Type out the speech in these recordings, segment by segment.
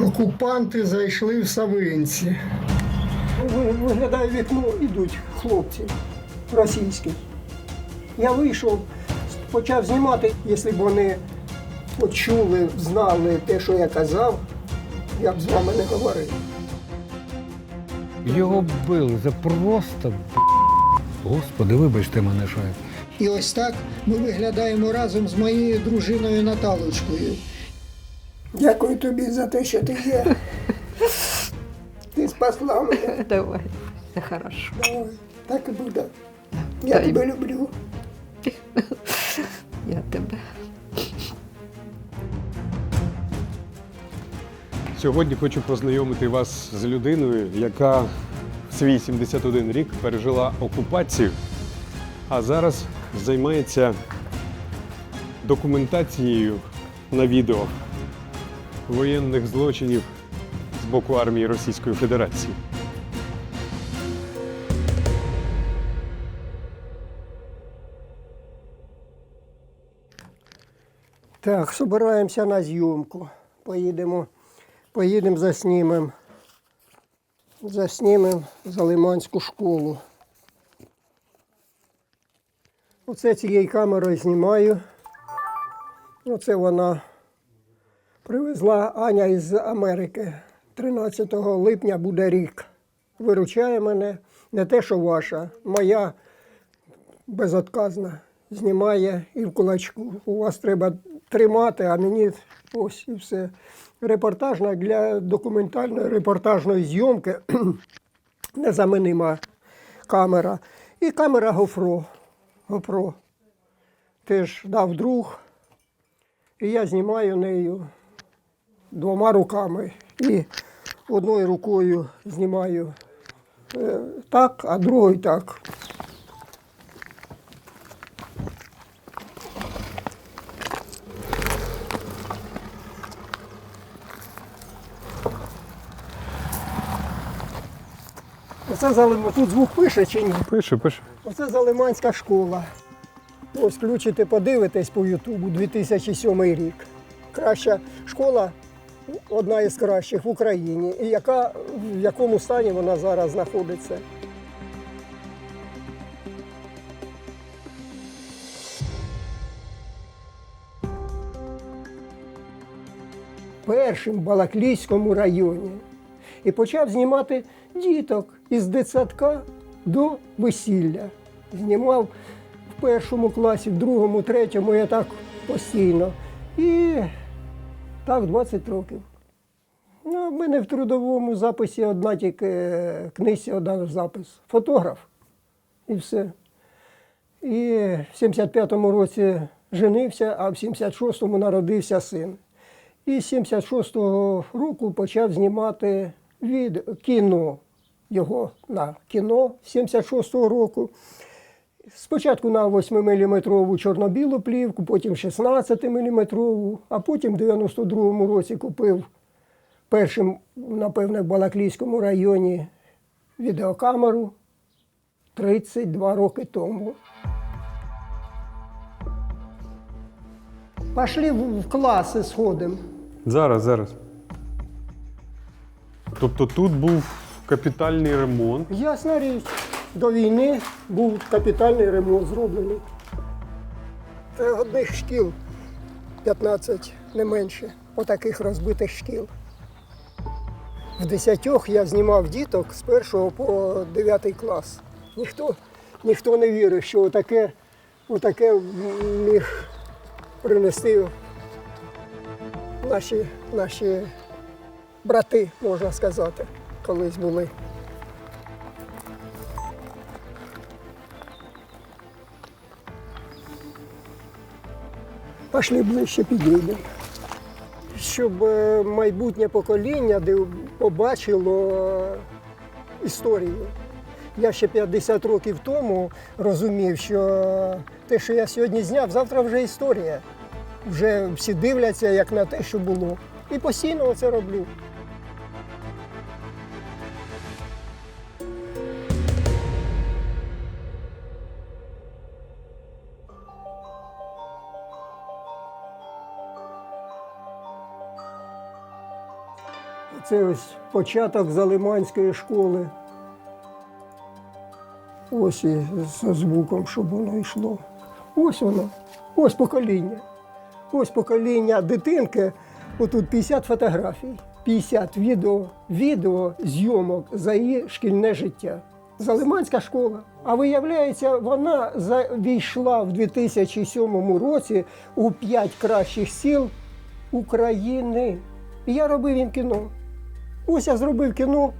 Окупанти зайшли в Савинці. Ви- Виглядає вікно, ідуть хлопці російські. Я вийшов, почав знімати, якщо б вони почули, знали те, що я казав, я б з вами не говорив. Його били за просто. Господи, вибачте мене, що я. І ось так ми виглядаємо разом з моєю дружиною Наталочкою. Дякую тобі за те, що ти є. Ти спасла мене. Давай, все хорошо. Давай, так і буде. Я Дай. тебе люблю. Я тебе. Сьогодні хочу познайомити вас з людиною, яка в свій 71 рік пережила окупацію, а зараз займається документацією на відео воєнних злочинів з боку армії Російської Федерації. Так, збираємося на зйомку. Поїдемо, поїдемо заснімемо. Заснімемо Залиманську школу. Оце цією камерою знімаю. Оце вона привезла Аня із Америки. 13 липня буде рік. Виручає мене. Не те, що ваша, моя безотказна. Знімає і в кулачку. У вас треба тримати, а мені ось і все. Репортажна для документальної репортажної зйомки незаменима камера. І камера GoPro. GoPro. Теж дав друг. І я знімаю нею двома руками. І одною рукою знімаю е, так, а другою так. Оце залим... тут звук пише чи ні? Пише, пише. Оце Залиманська школа. Ось включите, подивитесь по Ютубу 2007 рік. Краща школа, одна із кращих в Україні. І яка, в якому стані вона зараз знаходиться. Першим в Балаклійському районі. І почав знімати діток із дитсадка до весілля. Знімав в першому класі, в другому, третьому, я так постійно. І так 20 років. Ну, в мене в трудовому записі одна тільки книжці, один запис. Фотограф. І все. І в 75-му році женився, а в 76-му народився син. І з 76-го року почав знімати від кіно його на кіно 76-го року. Спочатку на 8-мм чорно-білу плівку, потім 16-мм, а потім в 92-му році купив першим, напевне, в Балаклійському районі відеокамеру 32 роки тому. Пішли в в класи сходимо. Зараз, зараз. Тобто тут був капітальний ремонт. Ясна річ, до війни був капітальний ремонт зроблений. Одних шкіл 15, не менше, отаких розбитих шкіл. В десятьох я знімав діток з першого по дев'ятий клас. Ніхто, ніхто не вірив, що отаке, отаке міг принести наші, наші брати, можна сказати, колись були. Пішли ближче підійдемо. Щоб е, майбутнє покоління побачило е, історію. Я ще 50 років тому розумів, що те, що я сьогодні зняв, завтра вже історія. Вже всі дивляться як на те, що було. І постійно це роблю. Це ось початок Залиманської школи. Ось і з звуком, щоб воно йшло. Ось воно, ось покоління. Ось покоління дитинки. Отут 50 фотографій, 50 відео, відео зйомок за її шкільне життя. Залиманська школа. А виявляється, вона за- війшла в 2007 році у п'ять кращих сіл України. Я робив їм кіно. Ось я зробив кіно,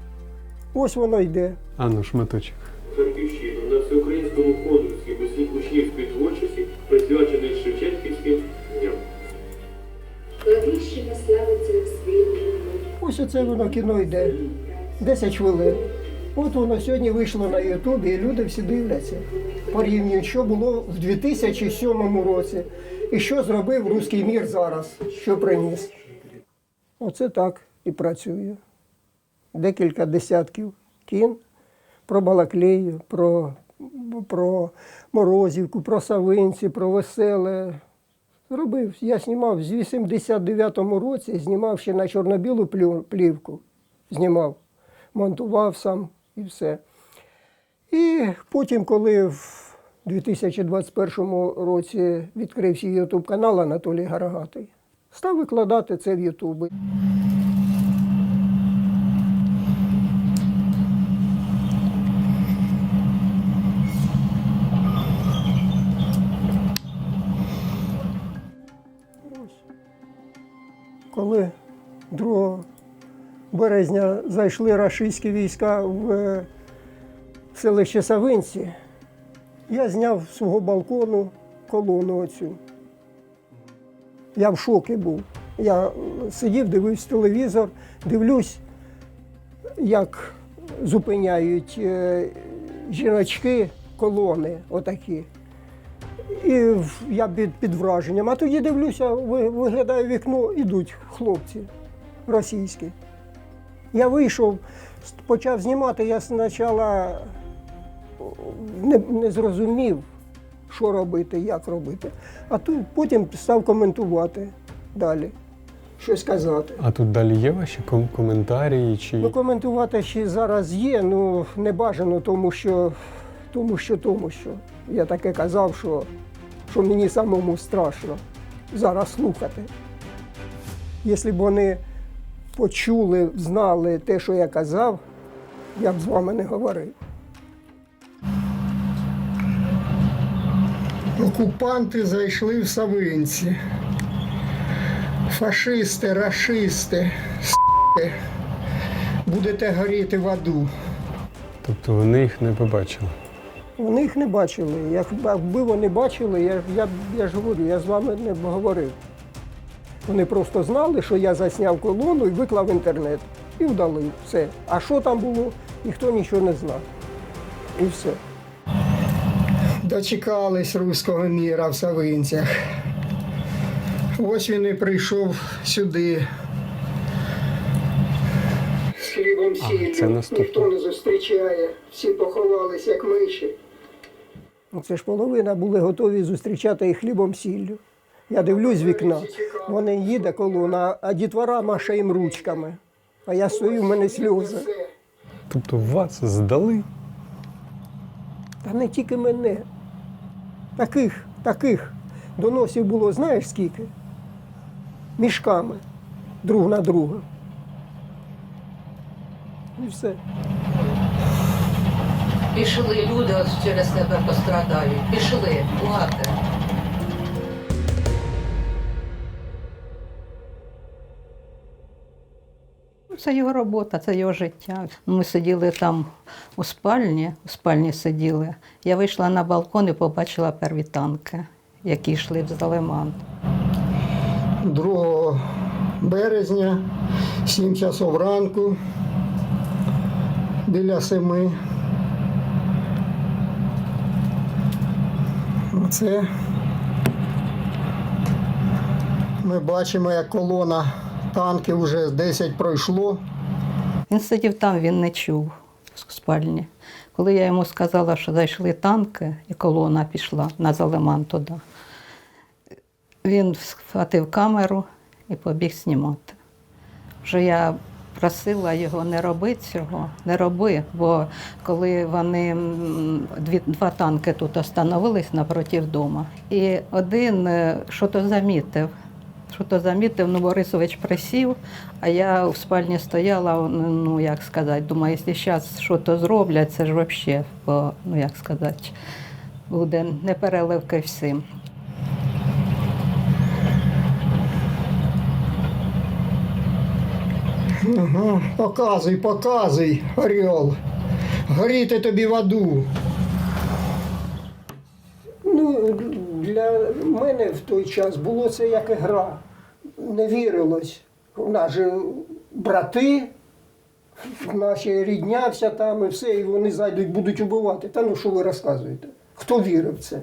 ось воно йде. А ну, шматочок. Харківщину на всеукраїнському конкурсі весні учнівської творчості, присвячений Шевченківським дням. Кладищина славиться своїм Ось оце воно кіно йде. 10 хвилин. От воно сьогодні вийшло на Ютубі, і люди всі дивляться. Порівнюють, що було в 2007 році і що зробив руський мір зараз, що приніс. Оце так і працює. Декілька десятків кін про Балаклею, про, про Морозівку, про Савинці, про Веселе. Робив. Я знімав з 89-му році, знімав ще на чорно-білу плівку. Знімав, монтував сам і все. І потім, коли в 2021 році відкрився Ютуб канал Анатолій Гарагатий, став викладати це в Ютубі. Коли 2 березня зайшли рашистські війська в е, селище Савинці, я зняв з свого балкону колону оцю. Я в шокі був. Я сидів, дивився телевізор, дивлюсь, як зупиняють е, жіночки колони отакі. І я під, під враженням. А тоді дивлюся, ви- виглядаю вікно, ідуть хлопці російські. Я вийшов, почав знімати, я спочатку не, не зрозумів, що робити, як робити. А тут потім став коментувати далі, щось казати. А тут далі є ваші ком- коментарі чи. Ну, коментувати ще зараз є, ну не бажано, тому що, тому що, тому що. Я таке казав, що, що мені самому страшно зараз слухати. Якщо б вони почули, знали те, що я казав, я б з вами не говорив. Окупанти зайшли в Савинці. Фашисти, рашисти, с**ти. Будете горіти в аду. Тобто вони їх не побачили. Вони їх не бачили. Якби вони бачили, я, я, я ж говорю, я з вами не говорив. Вони просто знали, що я засняв колону і виклав інтернет. І вдалив все. А що там було, ніхто нічого не знав. І все. Дочекались руського міра в Савинцях. Ось він і прийшов сюди. Це наступне. Ніхто не зустрічає. Всі поховались, як миші. Ну, Це ж половина були готові зустрічати їх хлібом сіллю. Я дивлюсь з вікна, вони їде колона, а дітвора маше їм ручками. А я стою, в мене сльози. Тобто вас здали? Та не тільки мене. Таких, таких доносів було, знаєш скільки? Мішками друг на друга. І все. Пішли люди от через тебе пострадають. Пішли, плати. Це його робота, це його життя. Ми сиділи там у спальні, у спальні сиділи. Я вийшла на балкон і побачила перві танки, які йшли в Залиман. 2 березня, 7 часов ранку, біля семи. Оце ми бачимо, як колона танків вже 10 пройшло. Він сидів там, він не чув в спальні. Коли я йому сказала, що зайшли танки, і колона пішла на Залиман туди, він схватив камеру і побіг знімати. Вже я просила його не робити цього, не роби. Бо коли вони дві, два танки тут остановились напротив дому, і один е, що то замітив. Що то замітив, ну Борисович присів, а я в спальні стояла, ну як сказати, думаю, якщо зараз щось зроблять, це ж взагалі, ну як сказати, буде непереливки всім. Ага, показуй, показуй, Орел. Горіти тобі в аду. Ну, для мене в той час було це як гра. Не вірилось. У нас же брати, наші рідня вся там і все, і вони зайдуть, будуть убивати. Та ну що ви розказуєте? Хто вірив в це?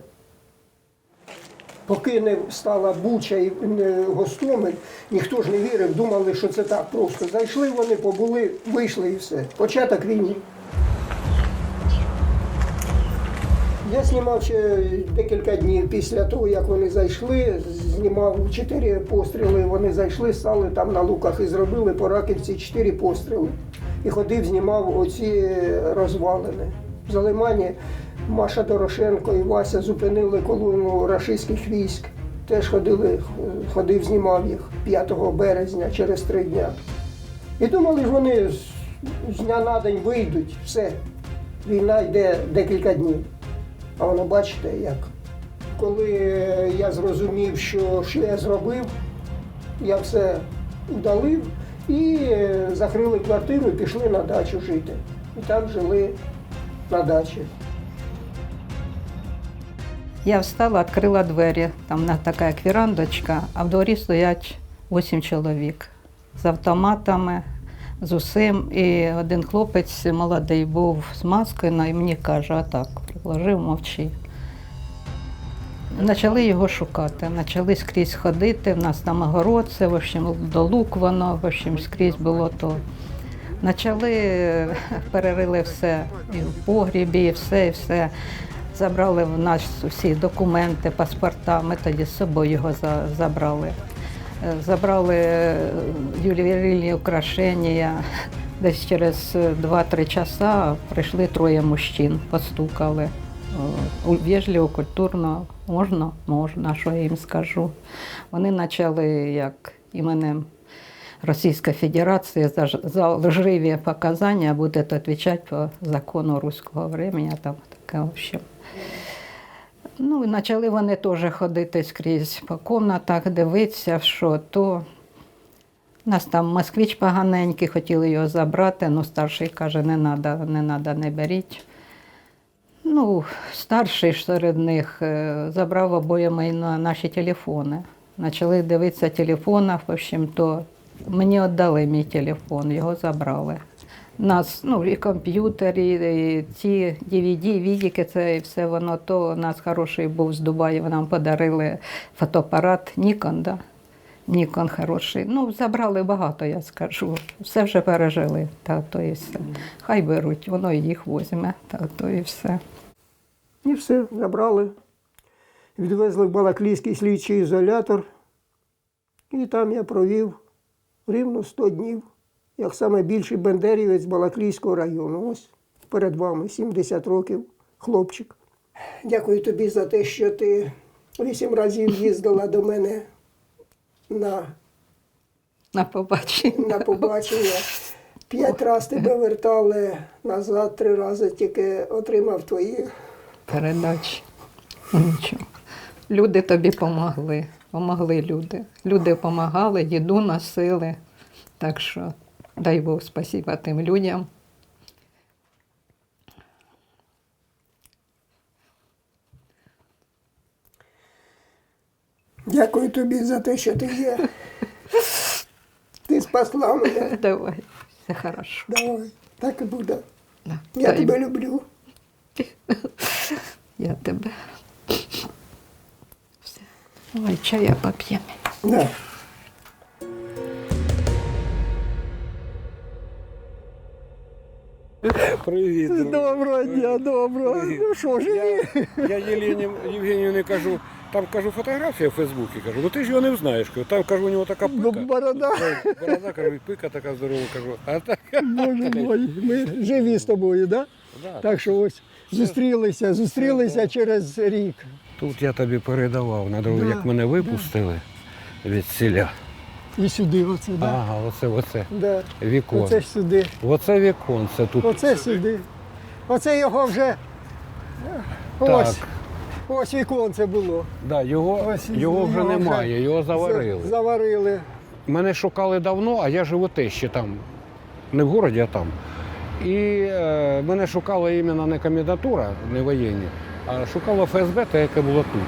Поки не стала Буча і Гостомель, ніхто ж не вірив, думали, що це так просто. Зайшли вони, побули, вийшли і все. Початок війни. Я знімав ще декілька днів після того, як вони зайшли. Знімав чотири постріли. Вони зайшли, стали там на луках і зробили по раківці чотири постріли. І ходив, знімав оці розвалини. В Залимані Маша Дорошенко і Вася зупинили колону рашистських військ. Теж ходили, ходив, знімав їх 5 березня через три дня. І думали, ж вони з- з дня на день вийдуть, все. Війна йде декілька днів. А воно бачите як. Коли я зрозумів, що, що я зробив, я все удалив і е, закрили квартиру і пішли на дачу жити. І там жили на дачі. Я встала, відкрила двері, там така як вірандочка, а в дворі стоять вісім чоловік з автоматами, з усім. І один хлопець молодий був з маскою, ну, і мені каже, отак, приложив, мовчи. Почали його шукати, почали скрізь ходити. В нас там огород, це в общем, до лук воно, в общем, скрізь було то. Почали, перерили все і в погрібі, і все, і все. Забрали в нас усі документи, паспорта. Ми тоді з собою його за- забрали. Е, Забрали е, ювелірні украшення. Десь через е, 2-3 часа прийшли троє мужчин, постукали. Е, Вежливо, культурно, можна, можна, що я їм скажу. Вони почали як іменем Російська Федерація за, за лживі показання буде відповідати по закону руського времени, там таке, в общем. Ну, почали вони теж ходити скрізь по кімнатах, дивитися, що то. Нас там москвич поганенький, хотіли його забрати, але старший каже, не треба, не треба, не беріть. Ну, старший серед них е, забрав обоє мої на наші телефони. Почали дивитися в телефонах, в общем, то мені віддали мій телефон, його забрали. Нас, ну, і комп'ютер, і, і ті DVD, відіки, це і все воно то. У нас хороший був з Дубаєва, нам подарили фотоапарат Nikon, да? Nikon хороший. Ну, забрали багато, я скажу. Все вже пережили, та то і все. Хай беруть, воно їх возьме, та то і все. І все, забрали. Відвезли в Балаклійський слідчий ізолятор. І там я провів рівно 100 днів, як саме більший бендерівець Балаклійського району. Ось перед вами 70 років, хлопчик. Дякую тобі за те, що ти вісім разів їздила до мене на, На побачення. на побачення. П'ять разів тебе вертали назад, три рази тільки отримав твої передачі. Нічого. Люди тобі помогли. Помогли люди. Люди допомагали, їду носили. Так що дай Бог спасіба тим людям. Дякую тобі за те, що ти є. Ти спасла мене. Давай, все хорошо. Давай, так і буде. Да. Я Дай тебе люблю. Я тебе. Все. Давай чая поп'ємо. Да. Привіт, друзі. Доброго дня, доброго. Ну що ж, Я, я Єлені Євгенію не кажу, Там кажу, фотографія в Фейсбуці, кажу, ну ти ж його не знаєш. Кажу, там кажу, у нього така Ну, пика. борода. Борода, кажу, і пика така здорова, кажу. А так, Боже мой, ми живі з тобою, да? Да. Так що ось зустрілися, зустрілися через рік. Тут я тобі передавав на дорогу, як мене випустили від селя. І сюди, оце, да. Ага, оце, оце. да. Вікон. Оце ж сюди. Оце вікон, це тут. Оце сюди. Оце його вже. Ось. Так. Ось віконце було. Да, його, Ось його вже його вже немає, його заварили. Заварили. Мене шукали давно, а я живу те ще там, не в городі, а там. І е, мене шукала іменно не комендатура, не воєнні, а шукала ФСБ, те, яке було тут.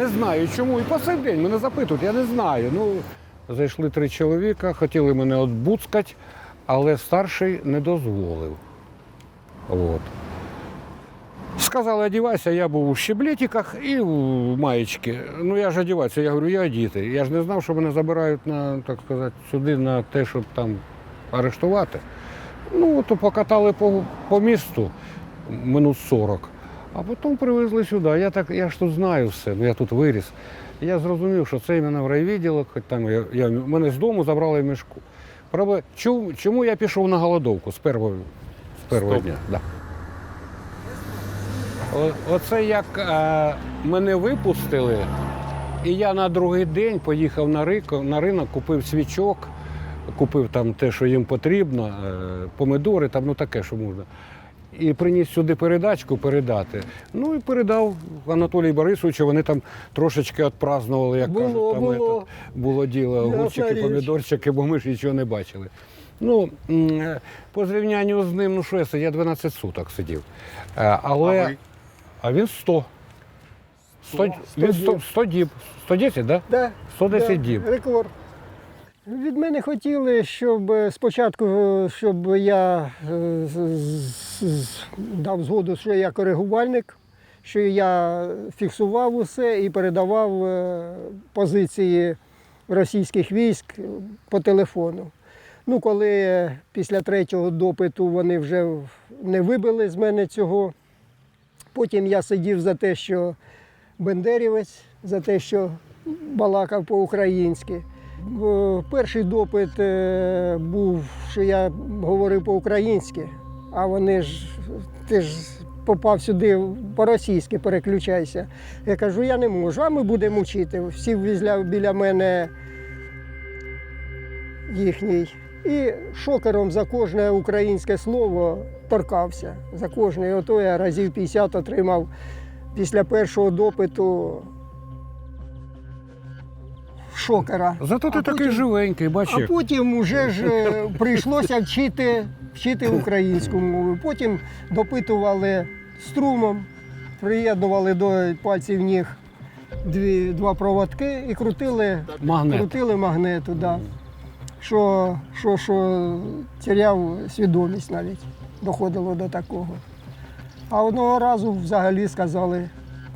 Не знаю чому. І по сей день мене запитують, я не знаю. Ну, зайшли три чоловіка, хотіли мене отбуцкати, але старший не дозволив. От. Сказали, одівайся, я був у щеблетиках і в маєчки. Ну я ж одіваюся, я говорю, я одіти. Я ж не знав, що мене забирають на, так сказати, сюди на те, щоб там арештувати. Ну, то покатали по, по місту минут 40, а потім привезли сюди. Я так, я ж тут знаю все, ну я тут виріс. Я зрозумів, що це іменно в райвідділок, хоч там я, я, мене з дому забрали в мішку. Правда, чому, чому я пішов на голодовку з першого, з першого дня? Да. О- Оце як е, мене випустили, і я на другий день поїхав на ринок, на ринок, купив свічок, купив там те, що їм потрібно, е, помидори, там ну таке, що можна. І приніс сюди передачку передати. Ну і передав Анатолію Борисовичу, вони там трошечки відпразнували, як Було, кажуть, там було. етот, було діло, огурчики, помідорчики, бо ми ж нічого не бачили. Ну, е, по зрівнянню з ним, ну що я сидів, я 12 суток сидів. Е, Але, А а, він 100. 100, він 100, 100 діб. 110, так? Да? Да, 110 да, діб. Рекорд. Від мене хотіли, щоб е, спочатку, щоб я з- з- з- дав згоду, що я коригувальник, що я фіксував усе і передавав е, позиції російських військ по телефону. Ну, коли після третього допиту вони вже не вибили з мене цього, потім я сидів за те, що бендерівець, за те, що балакав по-українськи. Перший допит е, був, що я говорив по-українськи, а вони ж ти ж попав сюди по-російськи, переключайся. Я кажу, я не можу, а ми будемо вчити. Всі візля біля мене їхній. І шокером за кожне українське слово торкався. За кожне. І ото я разів 50 отримав після першого допиту шокера. Зато ти А такий потім- живенький, бачиш. А потім вже ж е, прийшлося вчити, вчити українську мову. Потім допитували струмом, приєднували до пальців ніг дві, два проводки і крутили, Магнет. крутили магнету. Да. Що, що, що теряв свідомість навіть, доходило до такого. А одного разу взагалі сказали,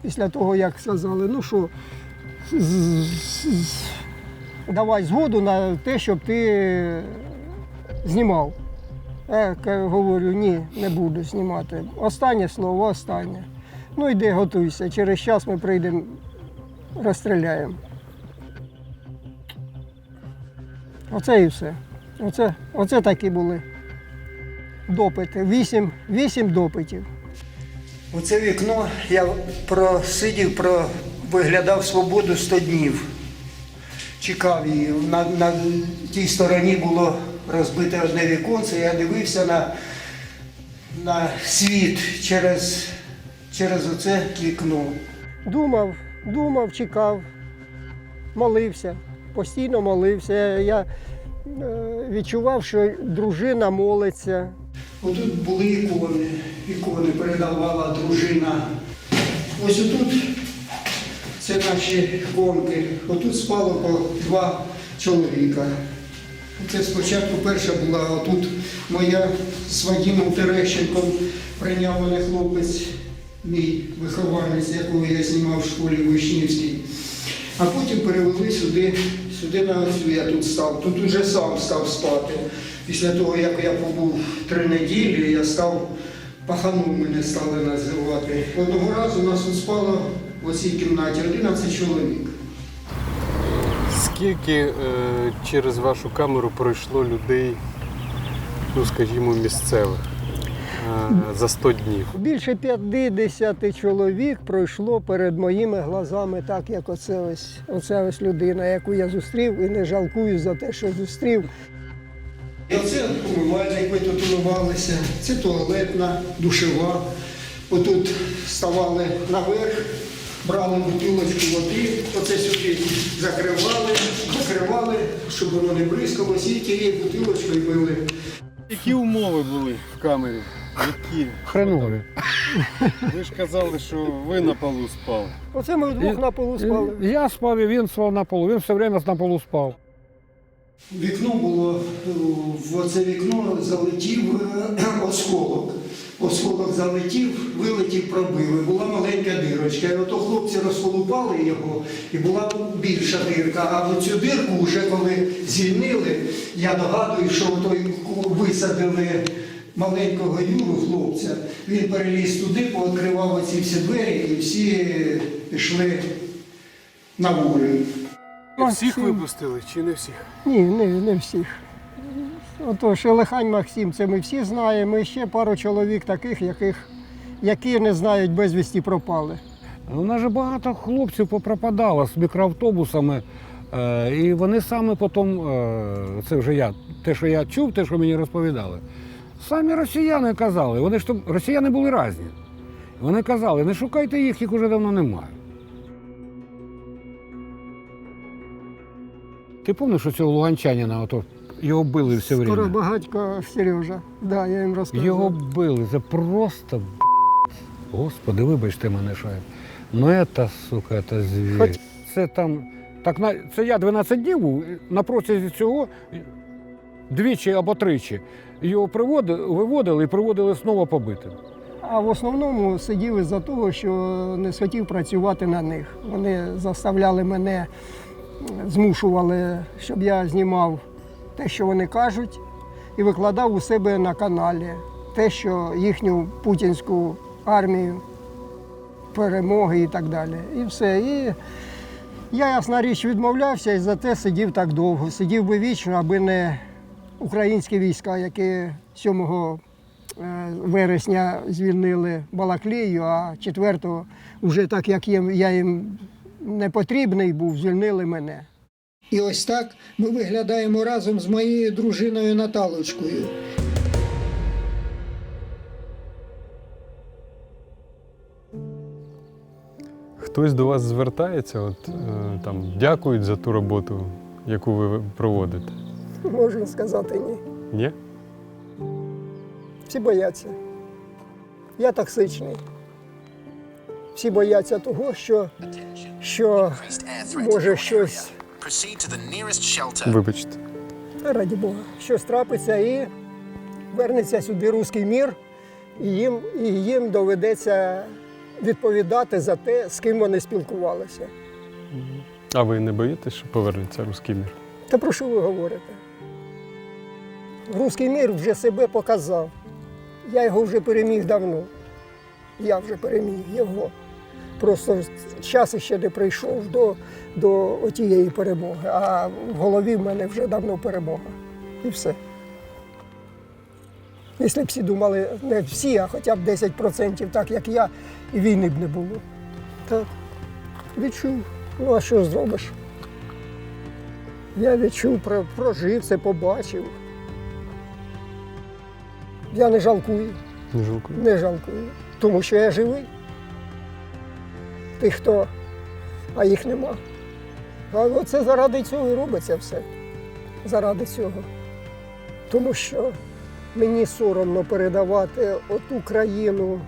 після того, як сказали, ну що, давай згоду на те, щоб ти знімав. Я говорю, ні, не буду знімати. Останнє слово, останнє. Ну йди, готуйся. Через час ми прийдемо, розстріляємо. Оце і все. Оце, оце такі були допити. Вісім, вісім допитів. Оце вікно я просидів, про, виглядав свободу 100 днів. Чекав її. На, на тій стороні було розбите одне віконце, я дивився на, на світ через, через оце вікно. Думав, думав, чекав, молився, постійно молився. Я, е, відчував, що дружина молиться. Отут були ікони. Ікони передавала дружина. Ось отут це наші гонки. Отут спало по два чоловіка. Це спочатку перша була, а тут моя з Вадимом Терещенком прийняв мене хлопець, мій вихованець, якого я знімав в школі Вишнівській. А потім перевели сюди, сюди на оцю я тут став. Тут уже сам став спати. Після того, як я побув три неділі, я став паханом мене стали називати. Одного разу нас тут спало в цій кімнаті 11 чоловік. Скільки е, через вашу камеру пройшло людей, ну скажімо, місцевих е, за 100 днів? Більше 50 чоловік пройшло перед моїми глазами, так як оце ось, оце ось людина, яку я зустрів, і не жалкую за те, що зустрів. І оце умивальник, ми тут умивалися, це туалетна, душева. Отут ставали наверх, брали бутилочку води, оце сюди закривали, закривали, щоб воно не бризкалося, і тією бутилочкою били. Які умови були в камері? Які? Хренові. Ви ж казали, що ви на полу спали. Оце ми вдвох на полу спали. Я спав, і він спав на полу. Він все время на полу спав. Вікно було, в оце вікно залетів е, осколок. Осколок залетів, вилетів, пробили. Була маленька дирочка. І ото хлопці розколупали його, і була більша дирка. А в цю дирку, вже коли звільнили, я догадую, що той висадили маленького Юру, хлопця. Він переліз туди, пооткривав оці всі двері, і всі йшли на волю. Всіх випустили чи не всіх? Ні, не, не всіх. Ото Шелехань Максим, це ми всі знаємо. І ще пару чоловік таких, яких, які не знають безвісті пропали. У нас же багато хлопців попропадало з мікроавтобусами. Е, і вони саме потім, е, це вже я, те, що я чув, те, що мені розповідали. Самі росіяни казали, вони ж росіяни були різні. Вони казали, не шукайте їх, їх уже давно немає. Ти пам'ятаєш, що цього луганчанина, ото, його били все Скоро время? багатько Сережа. Да, я їм розказував. Його били, це просто. б***ь. Господи, вибачте мене, що я. Ну це, сука, це звір. Хоч- Це там. Так на це я 12 днів був, на протязі цього двічі або тричі. Його приводили, виводили і приводили знову побитим. А в основному сидів із-за того, що не схотів працювати на них. Вони заставляли мене, змушували, щоб я знімав те, що вони кажуть, і викладав у себе на каналі те, що їхню путінську армію, перемоги і так далі. І все. І я, ясна річ, відмовлявся і за те сидів так довго. Сидів би вічно, аби не українські війська, які 7 е, вересня звільнили Балаклію, а 4-го, вже так як я їм не потрібний був, звільнили мене. І ось так ми виглядаємо разом з моєю дружиною Наталочкою. Хтось до вас звертається, от е, там дякують за ту роботу, яку ви проводите. Можна сказати ні. Ні? Всі бояться. Я токсичний. Всі бояться того, що, що може щось Proceed to the nearest shelter. Вибачте. Раді Бога, щось трапиться і вернеться сюди руський мір, і їм, і їм доведеться відповідати за те, з ким вони спілкувалися. А ви не боїтесь, що повернеться руський мір? Та про що ви говорите? Руський мір вже себе показав. Я його вже переміг давно. Я вже переміг його. Просто час ще не прийшов до, до тієї перемоги, а в голові в мене вже давно перемога. І все. Якщо б всі думали, не всі, а хоча б 10% так, як я, і війни б не було. Так, відчув. Ну а що зробиш? Я відчув, прожив це, побачив. Я не жалкую, Не жалкую. не жалкую, тому що я живий. Тих, хто, а їх нема. А це заради цього і робиться все. Заради цього. Тому що мені соромно передавати оту країну,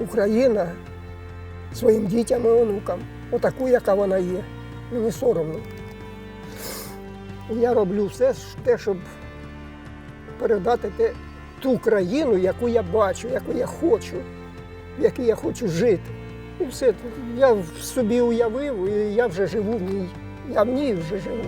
Україна своїм дітям і онукам, отаку, яка вона є. Мені соромно. Я роблю все те, щоб передати те, ту країну, яку я бачу, яку я хочу, в якій я хочу жити. І все. Я собі уявив, і я вже живу в ній. Я в ній вже живу.